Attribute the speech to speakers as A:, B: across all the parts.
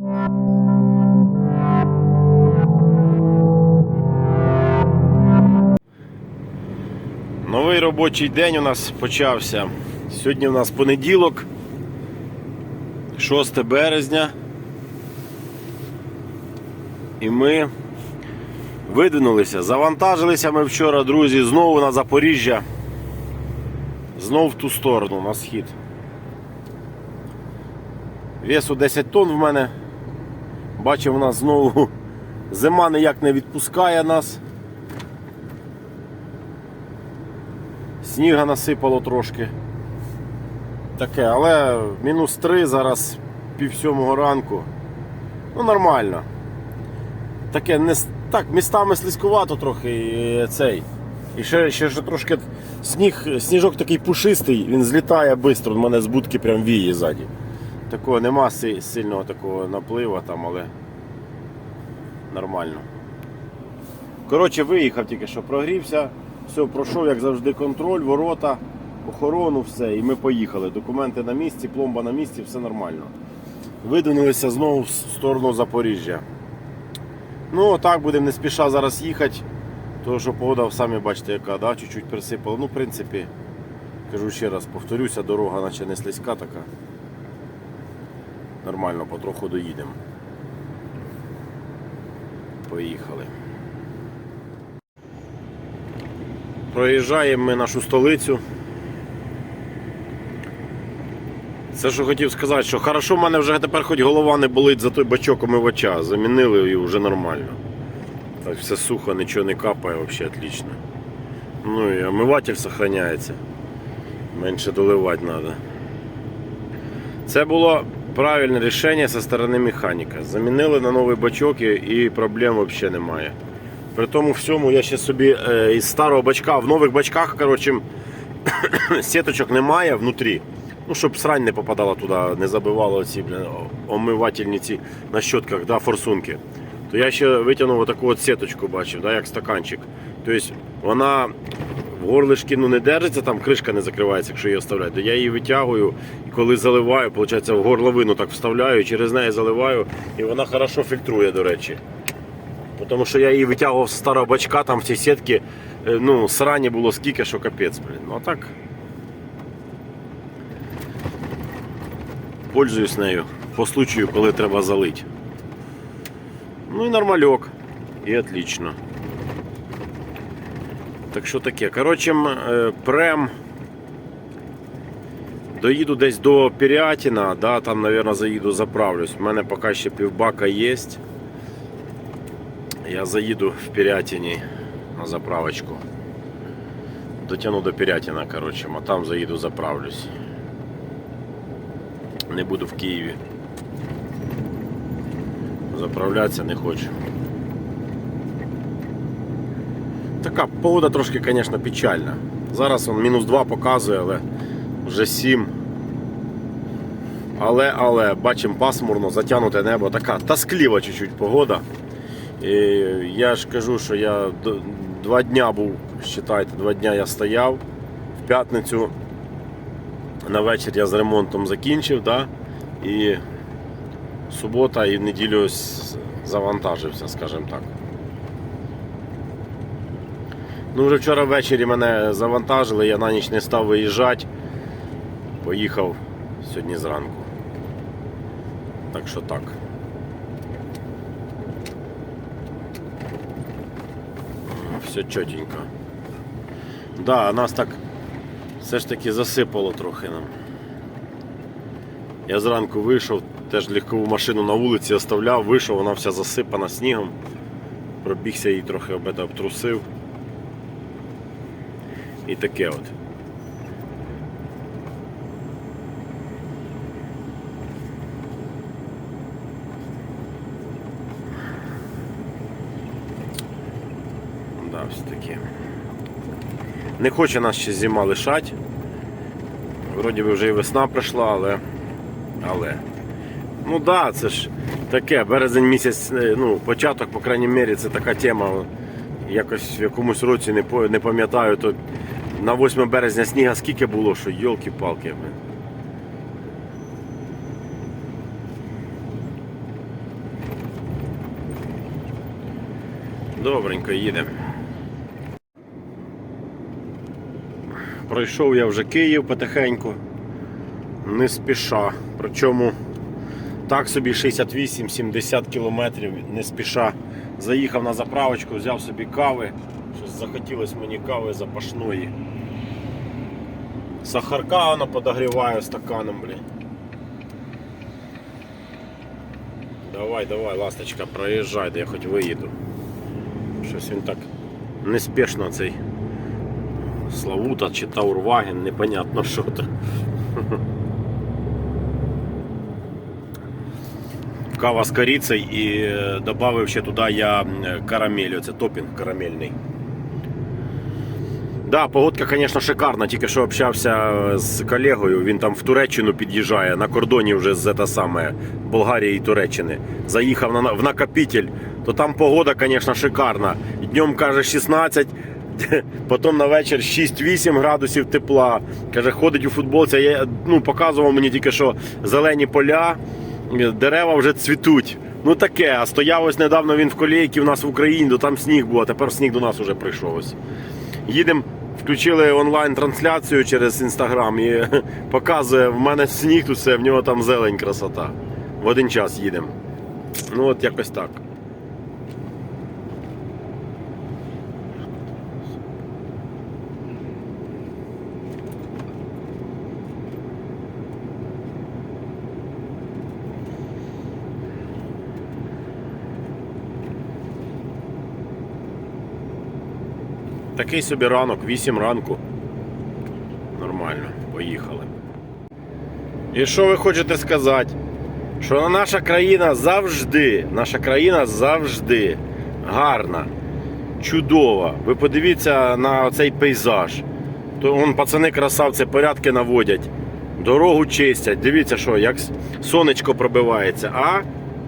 A: Новий робочий день у нас почався. Сьогодні у нас понеділок, 6 березня. І ми видвинулися. Завантажилися ми вчора, друзі, знову на Запоріжжя. Знов в ту сторону, на схід. Весу 10 тонн в мене. Бачив, у нас знову зима ніяк не відпускає нас. Сніга насипало трошки. Таке, але мінус 3 зараз пів сьомого ранку. Ну нормально. Таке не так, містами слизькувато трохи і цей. І ще, ще, ще трошки сніг, сніжок такий пушистий, він злітає швидко, у мене з будки прям віє ззаді. Такого нема сильного такого напливу там, але нормально. Коротше, виїхав тільки що, прогрівся, все, пройшов, як завжди, контроль, ворота, охорону, все. І ми поїхали. Документи на місці, пломба на місці, все нормально. Видвинулися знову в сторону Запоріжжя. Ну, так будемо не спіша зараз їхати. Тому що погода, самі бачите, яка, да? чуть-чуть присипала. Ну, в принципі, кажу ще раз, повторюся, дорога наче не слизька така. Нормально, потроху доїдемо. Поїхали. Проїжджаємо ми нашу столицю. Це що хотів сказати, що хорошо в мене вже тепер хоч голова не болить за той бачок омивача. Замінили і вже нормально. Так все сухо, нічого не капає, взагалі отлично. Ну і омиватель зберігається. Менше доливати треба. Це було правильне рішення зі сторони механіка. Замінили на новий бачок і- проблем взагалі немає. При тому всьому я ще собі е, із старого бачка, в нових бачках, коротше, сіточок немає внутрі. Ну, щоб срань не попадала туди, не забивало ці омивательні ці на щотках, да, форсунки. То я ще витягнув таку от сіточку, бачив, да, як стаканчик. Тобто вона в горлишки ну, не держиться, там кришка не закривається, якщо її оставляти. То я її витягую і коли заливаю, виходить, в горловину так вставляю, через неї заливаю, і вона хорошо фільтрує, до речі. Тому що я її витягував з старого бачка, там в цій сітці, е, ну, срані було скільки, що капець, блін. Ну а так. Пользуюсь нею по случаю, коли треба залити. Ну і нормальок. І отлично. Так що таке. Коротше, е, прем. Доїду десь до Пірятіна, да, там, мабуть, заїду, заправлюсь. У мене поки ще півбака є. Я заїду в Пірятіні на заправочку. Дотягну до Пірятіна, коротше, а там заїду, заправлюсь. Не буду в Києві. Заправлятися не хочу. Така погода трошки, звісно, печальна. Зараз он мінус 2 показує, але вже 7. Але, але, бачимо пасмурно, затягнуте небо, така тасклива чуть-чуть погода. І я ж кажу, що я два дня був, вважайте, два дня я стояв. В п'ятницю на вечір я з ремонтом закінчив, да? і субота і неділю завантажився, скажімо так. Ну, вже вчора ввечері мене завантажили, я на ніч не став виїжджати. Поїхав сьогодні зранку. Так що так. Все чотенько. Да, нас так все ж таки засипало трохи нам. Я зранку вийшов, теж легкову машину на вулиці оставляв, вийшов, вона вся засипана снігом. Пробігся її трохи об обтрусив. І таке от. Да, все таки. Не хоче нас ще зима лишати. Вроді би вже і весна прийшла, але. Але. Ну так, да, це ж таке, березень місяць, е, ну, початок, по крайній мірі, це така тема. Якось в якомусь році не пам'ятаю, то на 8 березня сніга скільки було, що йолки палки Добренько їдемо. Пройшов я вже Київ потихеньку, не спіша. Причому так собі 68-70 кілометрів не спіша. Заїхав на заправочку, взяв собі кави, щось захотілося мені кави запашної. Сахарка вона подогріваю стаканом, блін. Давай, давай, ласточка, проїжджай, де я хоч виїду. Щось він так неспішно цей Славута чи Таурваген, непонятно що то. Кава з корицей і е, додав ще туди я е, карамель, оце топінг карамельний. Да, погодка, звісно, шикарна. Тільки що общався з колегою. Він там в Туреччину під'їжджає на кордоні вже з те саме Болгарії і Туреччини. Заїхав на, в накопитель, то там погода, звісно, шикарна. Днем каже 16, потім на вечір 6-8 градусів тепла. Каже, ходить у футболці. Я ну, показував мені тільки що зелені поля, дерева вже цвітуть. Ну таке, а стояв ось недавно він в колейці у нас в Україні, то там сніг був, а тепер сніг до нас вже прийшов. ось. Їдемо, включили онлайн-трансляцію через інстаграм і показує, в мене сніг тут все, в нього там зелень красота. В один час їдемо. Ну от якось так. Такий собі ранок, 8 ранку. Нормально, поїхали. І що ви хочете сказати? Що наша країна завжди, наша країна завжди гарна, чудова. Ви подивіться на цей пейзаж. То вон пацани красавці порядки наводять, дорогу чистять. Дивіться, що, як сонечко пробивається. А?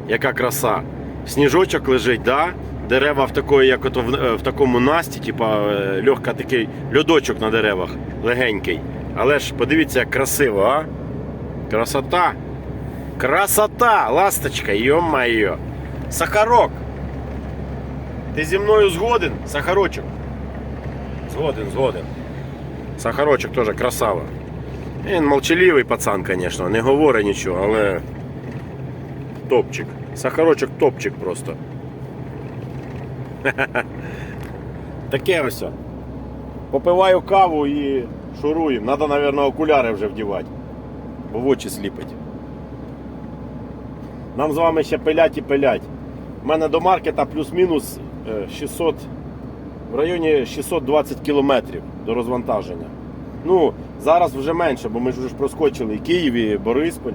A: Яка краса. Сніжочок лежить, да? Дерева в такої, як ото в, е, в такому насті, типа е, легка такий льодочок на деревах, легенький. Але ж подивіться, як красиво, а? Красота! Красота! Ласточка, йо-моє! Сахарок! Ти зі мною згоден? Сахарочок. Згоден, згоден. Сахарочок теж красава. Він молчаливий пацан, звісно, не говорить нічого, але топчик. Сахарочок топчик просто. Таке ось. Попиваю каву і шуруємо. Надо, мабуть, окуляри вже вдівати, бо в очі сліпить. Нам з вами ще пилять і пилять. У мене до маркета плюс-мінус е, 600, в районі 620 кілометрів до розвантаження. Ну, зараз вже менше, бо ми ж вже проскочили і Київ, і Бориспіль.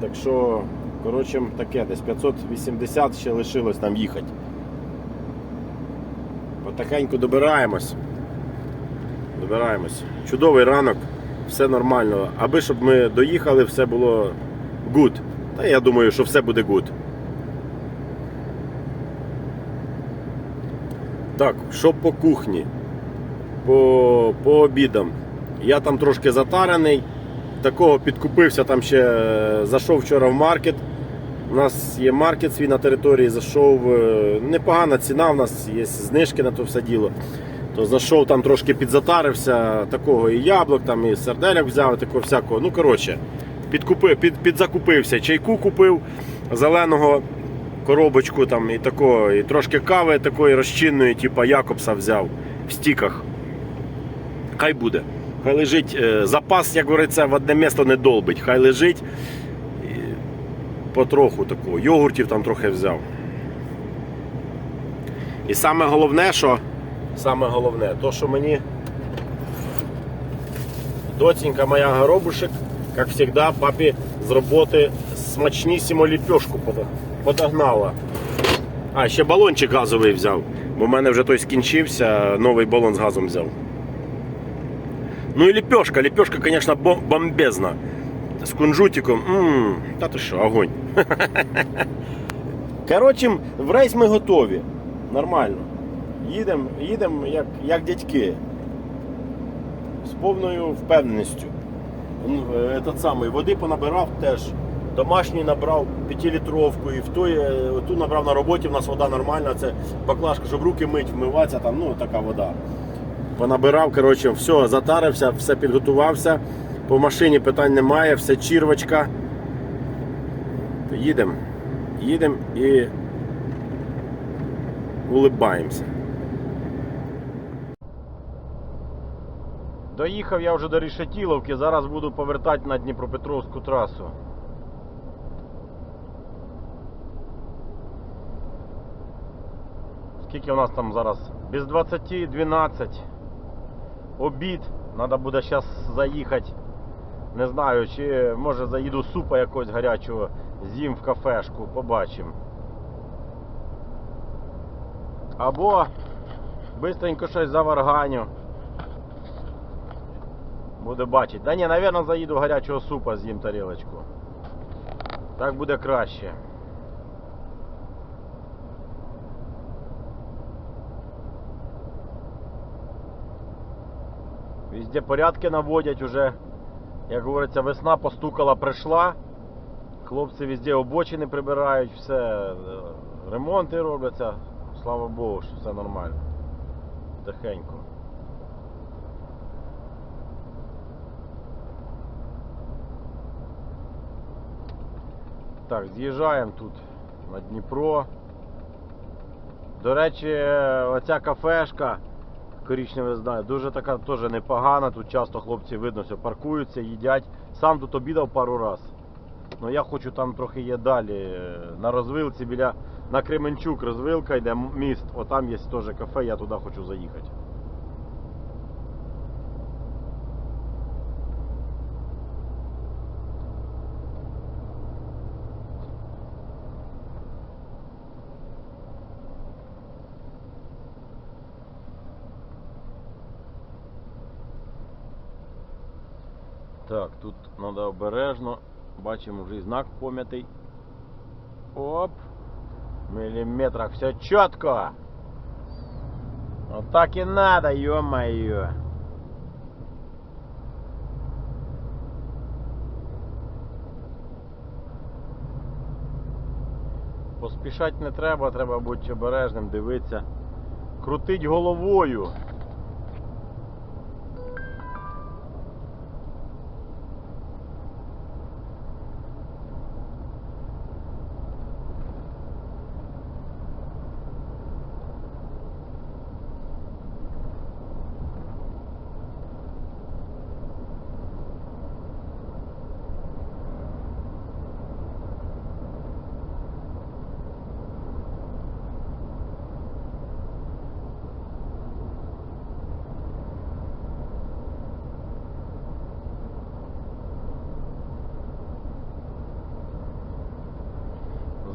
A: Так що, коротше, таке, десь 580 ще лишилось нам їхати. Потихеньку добираємось. Добираємось. Чудовий ранок, все нормально. Аби щоб ми доїхали, все було good. Та я думаю, що все буде good. Так, що по кухні? По, по обідам. Я там трошки затарений. Такого підкупився там ще. е, Зайшов вчора в маркет. У нас є маркет свій на території, зайшов. е, Непогана ціна, у нас є знижки на то все діло. То зайшов там трошки підзатарився, такого і яблук, там і серделяк взяв, і такого всякого. Ну, коротше, підкупив, під, підзакупився. Чайку купив зеленого коробочку там і такого, і трошки кави такої розчинної, типу Якобса взяв в стіках. Хай буде. Хай лежить е, запас, як говориться, в одне місто не долбить. Хай лежить потроху такого. Йогуртів там трохи взяв. І саме головне, що саме головне, то що мені доцінька моя горобушек, як завжди, папі з роботи смачнісімо ліпешку подогнала. А, ще балончик газовий взяв, бо в мене вже той скінчився, новий балон з газом взяв. Ну і ліпешка, ліпешка, звісно, бомбезна. З кунжутиком. Ммм, та ти що, огонь. Коротше, в рейс ми готові. Нормально. Їдемо їдем як, як дядьки. З повною впевненістю. Е, Этот самий, води понабирав теж домашній набрав 5-літровку, і в той, е, ту набрав на роботі, в нас вода нормальна, це баклажка, щоб руки мить, вмиватися, там, ну така вода. Понабирав, коротше, все, затарився, все підготувався. По машині питань немає, все чірвочка. Їдемо. Їдемо і улибаємося. Доїхав я вже до Рішетіловки, зараз буду повертати на Дніпропетровську трасу. Скільки у нас там зараз? Без 20, 12. Обід. Треба буде зараз заїхати. Не знаю, чи може заїду супа якогось гарячого, з'їм в кафешку, побачимо. Або бистренько щось заварганю. Буде бачити. Да ні, напевно, заїду гарячого супа з'їм тарілочку. Так буде краще. Везде порядки наводять уже. Як говориться, весна постукала, прийшла. Хлопці везде обочини прибирають, все, е, ремонти робляться. Слава Богу, що все нормально. Тихенько. Так, з'їжджаємо тут на Дніпро. До речі, оця кафешка корічневе знаю, дуже така теж непогана. Тут часто хлопці видно, все паркуються, їдять. Сам тут обідав пару раз. Ну я хочу там трохи є далі. е, На розвилці біля на Кременчук розвилка йде міст. міст. Отам є теж кафе, я туди хочу заїхати. Так, тут треба обережно. Бачимо вже і знак пом'ятий. Оп! В міліметрах все чітко. Вот так и надо, ё-моё. Поспішати не треба, треба бути обережним, дивитися. Крутить головою.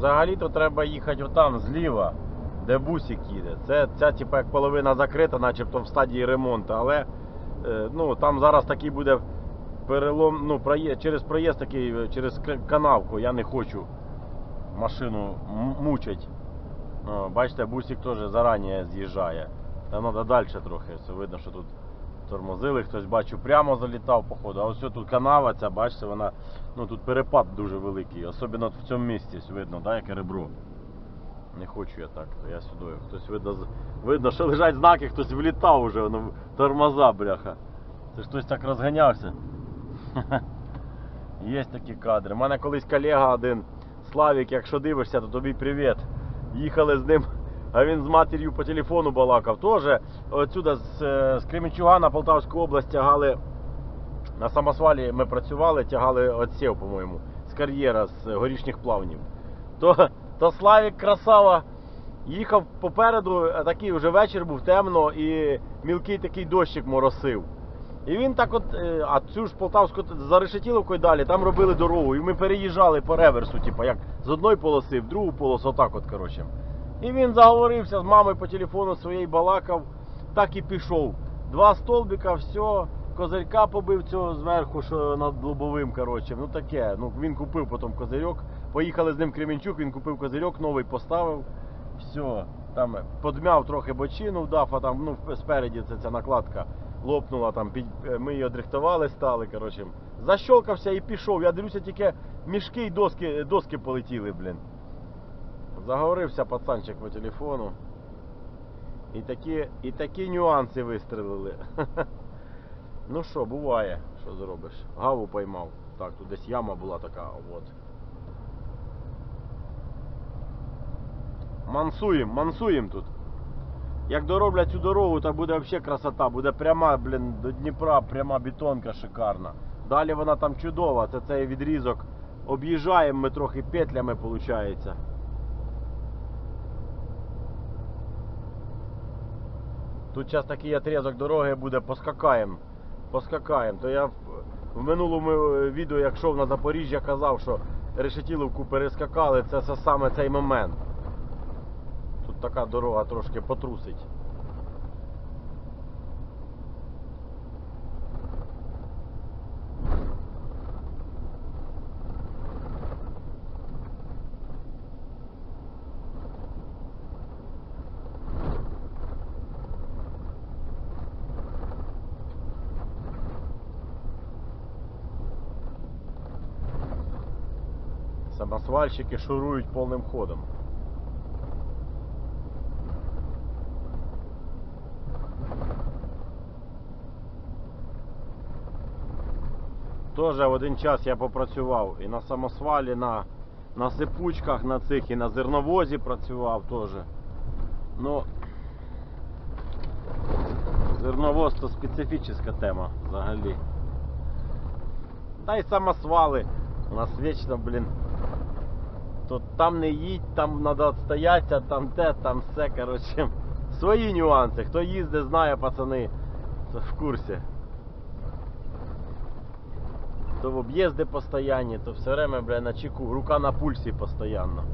A: Взагалі-то треба їхати отам зліва, де бусик їде. Це ця, типа, як половина закрита, начебто в стадії ремонту, але е, ну, там зараз такий буде перелом, ну, проїзд, через проїзд такий, е, через канавку. Я не хочу машину м- мучить. Бачите, бусик теж зарані з'їжджає. Та треба далі трохи. Все видно, що тут тормозили, хтось бачу, прямо залітав, походу. А ось тут канава, ця, бачите, вона, ну тут перепад дуже великий, особливо в цьому місці видно, да, яке ребро. Не хочу я так, то я сюди. Хтось видно, видно, що лежать знаки, хтось влітав уже, воно тормоза, бляха. Це ж хтось так розганявся. Є такі кадри. У мене колись колега один, Славік, якщо дивишся, то тобі привіт. Їхали з ним, а він з матір'ю по телефону балакав. Тоже отсюда з, е, з Кременчуга на Полтавську область тягали. На самосвалі ми працювали, тягали отсів, по-моєму, з кар'єра з горішніх плавнів. То, то Славік красава їхав попереду, такий вже вечір був темно і мілкий такий дощик моросив. І він так от, е, а цю ж Полтавську за Решетіловкою далі, там робили дорогу, і ми переїжджали по реверсу, типу, як з одної полоси в другу полосу, отак от, коротше. І він заговорився з мамою по телефону своєї балакав, так і пішов. Два столбика, все, козирька побив цього зверху, що над лобовим, коротше. Ну таке. Ну він купив потім козирьок. Поїхали з ним Кременчук, він купив козирьок, новий поставив. Все. Там подмяв трохи бочину вдав, а там ну, спереді це ця накладка лопнула, там під... ми її одрихтували, стали, коротше,
B: защолкався і пішов. Я дивлюся, тільки мішки і доски, доски полетіли, блін. Заговорився пацанчик по телефону. І такі, і такі нюанси вистрелили. Ну що, буває, що зробиш. Гаву поймав. Так, тут десь яма була така, от. Мансуєм, мансуєм тут. Як дороблять цю дорогу, то буде взагалі красота. Буде пряма, блін, до Дніпра, пряма бетонка шикарна. Далі вона там чудова. Це цей відрізок. Об'їжджаємо ми трохи петлями, виходить. Тут зараз такий отрізок дороги буде, поскакаємо. Поскакаємо. То я в, в минулому е, відео, як йшов на Запоріжжя, казав, що Решетіловку перескакали, це, це саме цей момент. Тут така дорога трошки потрусить. Самосвальщики шурують повним ходом. Тоже в один час я попрацював і на самосвалі, на, на сипучках на цих, і на зерновозі працював теж. Ну, зерновоз то специфічна тема взагалі. Та й самосвали. У нас вічно, блін. То там не їдь, там треба відстоятися, там те, там все, коротше. Свої нюанси. Хто їздить, знає, пацани. В курсі. То в об'їзди постоянні, то все время, бля, на чеку, рука на пульсі постійно.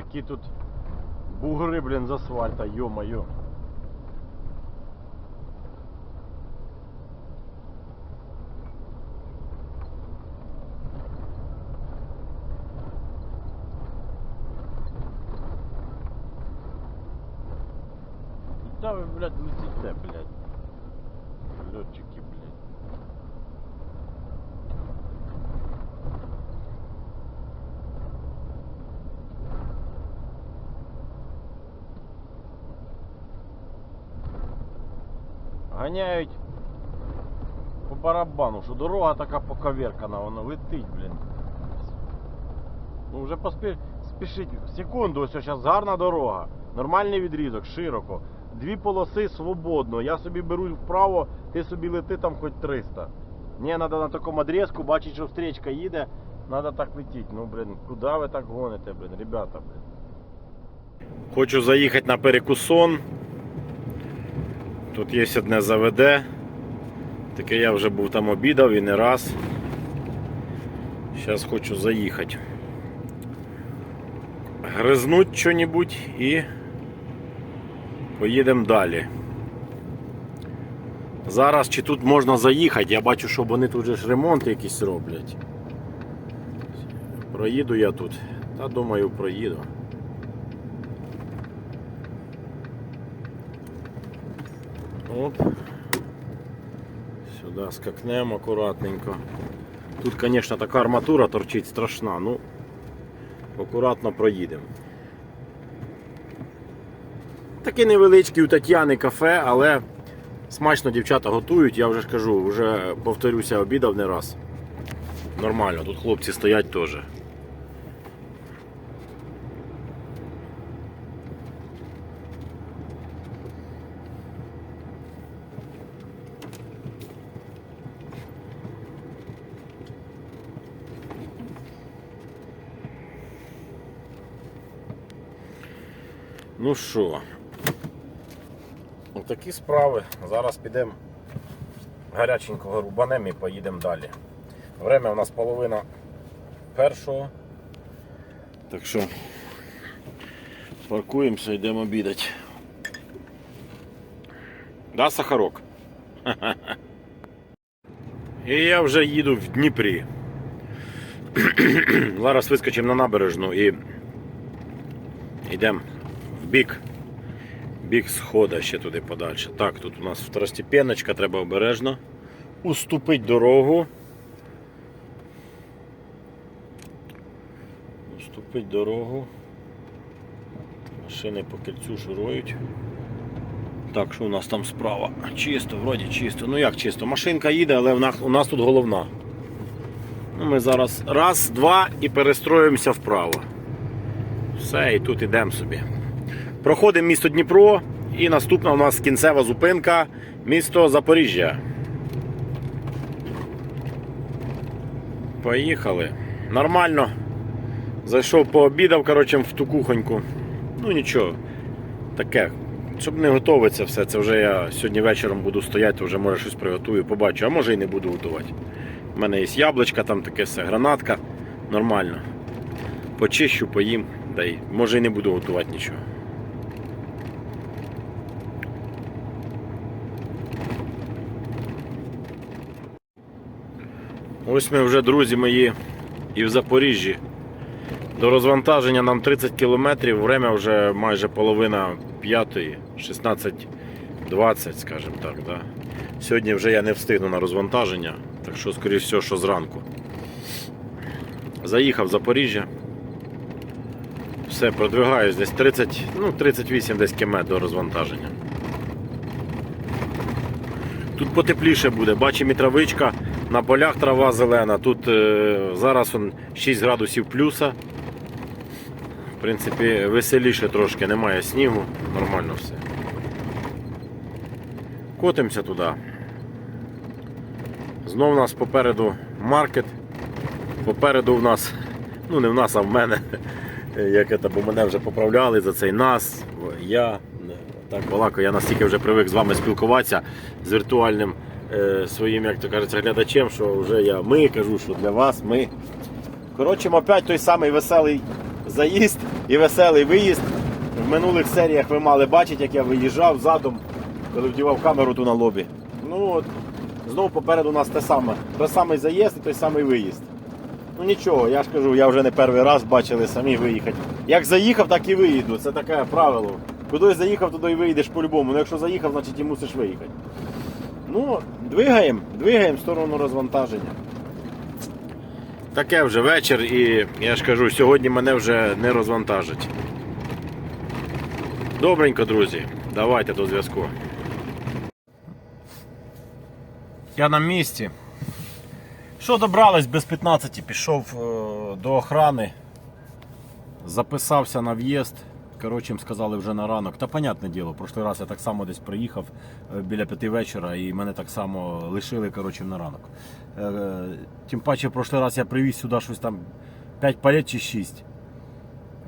B: Такі тут бугри, блін, з асфальта, йо-моє. Ганяють по барабану, що дорога така поковеркана, вона летить, блін. Ну вже поспі... спішіть. Секунду, ось зараз гарна дорога. Нормальний відрізок, широко. Дві полоси свободно. Я собі беру вправо, ти собі лети там хоч 300. Ні, треба на такому отрізку, бачить, що встречка їде, треба так летіти. Ну, блін, куди ви так гоните, блін, ребята, блін.
A: Хочу заїхати на перекусон. Тут є одне ЗВД. Таке я вже був там обідав і не раз. Зараз хочу заїхати. Гризнуть що-небудь і поїдемо далі. Зараз чи тут можна заїхати, я бачу, що вони тут же ж ремонти якісь роблять. Проїду я тут. Та думаю, проїду. Оп. Сюди скакнемо акуратненько. Тут, звісно, така арматура торчить страшна, ну акуратно проїдемо. Такий невеличкий у Тетяни кафе, але смачно дівчата готують, я вже ж кажу, вже повторюся, обідав не раз. Нормально, тут хлопці стоять теж. Ну що, такі справи. Зараз підемо гаряченького рубанем і поїдемо далі. Время у нас половина першого. Так що паркуємося, йдемо обідати. Да, Сахарок? І я вже їду в Дніпрі. Зараз вискочимо на набережну і йдемо бік. Бік схода ще туди подальше. Так, тут у нас второстепенночка, треба обережно. Уступить дорогу. Уступить дорогу. Машини по кільцю шурують. Так, що у нас там справа? Чисто, вроді чисто. Ну як чисто? Машинка їде, але у нас тут головна. Ну, ми зараз раз, два і перестроїмося вправо. Все, і тут ідемо собі. Проходимо місто Дніпро і наступна у нас кінцева зупинка місто Запоріжжя. Поїхали. Нормально. Зайшов пообідав, коротше, в ту кухоньку. Ну нічого. Таке. Щоб не готовиться все, це вже я сьогодні вечором буду стояти, вже може щось приготую, побачу, а може і не буду готувати. У мене є яблучка, там таке все, гранатка. Нормально. Почищу, поїм, да й може і не буду готувати нічого. Ось ми вже, друзі мої, і в Запоріжжі. До розвантаження нам 30 кілометрів, время вже майже половина п'ятої, 16.20, скажімо так. Да. Сьогодні вже я не встигну на розвантаження, так що, скоріш всього, що зранку. Заїхав в Запоріжжя. Все, продвигаюсь десь 30, ну 38 десь км до розвантаження. Тут потепліше буде, бачимо і травичка, на полях трава зелена. Тут е, зараз он 6 градусів плюса. В принципі, веселіше трошки, немає снігу, нормально все. Котимося туди. Знов у нас попереду маркет. Попереду в нас, ну не в нас, а в мене. Як це, бо мене вже поправляли за цей нас, я. Так, балако, я настільки вже привик з вами спілкуватися з віртуальним своїм, як то кажеться, глядачем, що вже я ми кажу, що для вас ми. Коротше, опять той самий веселий заїзд і веселий виїзд. В минулих серіях ви мали бачити, як я виїжджав задом, коли вдівав камеру ту на лобі. Ну от, знову попереду у нас те саме. Той самий заїзд і той самий виїзд. Ну нічого, я ж кажу, я вже не перший раз бачили самі виїхати. Як заїхав, так і виїду. Це таке правило. Кудись заїхав, туди і виїдеш по-любому. Ну якщо заїхав, значить і мусиш виїхати. Ну, двигаємо, двигаємо в сторону розвантаження. Таке вже вечір і я ж кажу, сьогодні мене вже не розвантажить. Добренько, друзі, давайте до зв'язку. Я на місці. Що добрались без 15, пішов е, до охрани, записався на в'їзд. Коротше, їм сказали вже на ранок. Та понятне діло, прошлий раз я так само десь приїхав е, біля п'яти вечора і мене так само лишили коротше, на ранок. Е, Тим паче, прошлий раз я привіз сюди щось там 5 палет чи 6.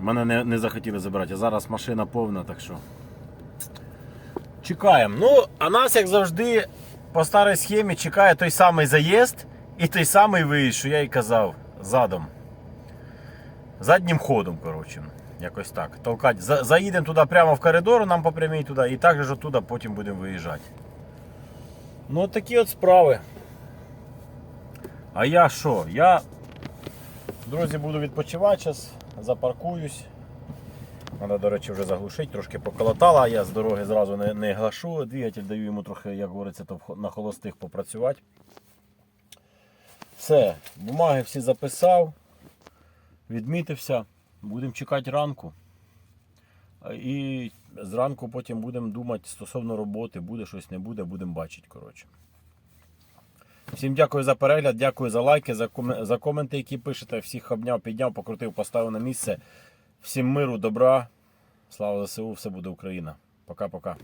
A: Мене не, не захотіли забирати, а зараз машина повна, так що. Чекаємо. Ну, а нас, як завжди,
B: по старій схемі чекає той самий заїзд і той самий виїзд, що я і казав, задом. Заднім ходом, коротше. Якось так. Толкать. За- Заїдемо туди прямо в коридор, нам по прямій туди, і так же оттуда потім будемо виїжджати. Ну, от такі от справи. А я що? Я, друзі, буду відпочивати зараз, запаркуюсь. Треба, до речі, вже заглушити, трошки поколотала, я з дороги зразу не, не глашу. Двигатель даю йому трохи, як говориться, то на холостих попрацювати. Все, бумаги всі записав, відмітився. Будемо чекати ранку. І зранку потім будемо думати стосовно роботи, буде щось, не буде, будемо бачити. коротше. Всім дякую за перегляд, дякую за лайки, за, комен- за коменти, які пишете. Всіх обняв, підняв, покрутив, поставив на місце. Всім миру, добра. Слава ЗСУ, все буде Україна. Пока-пока.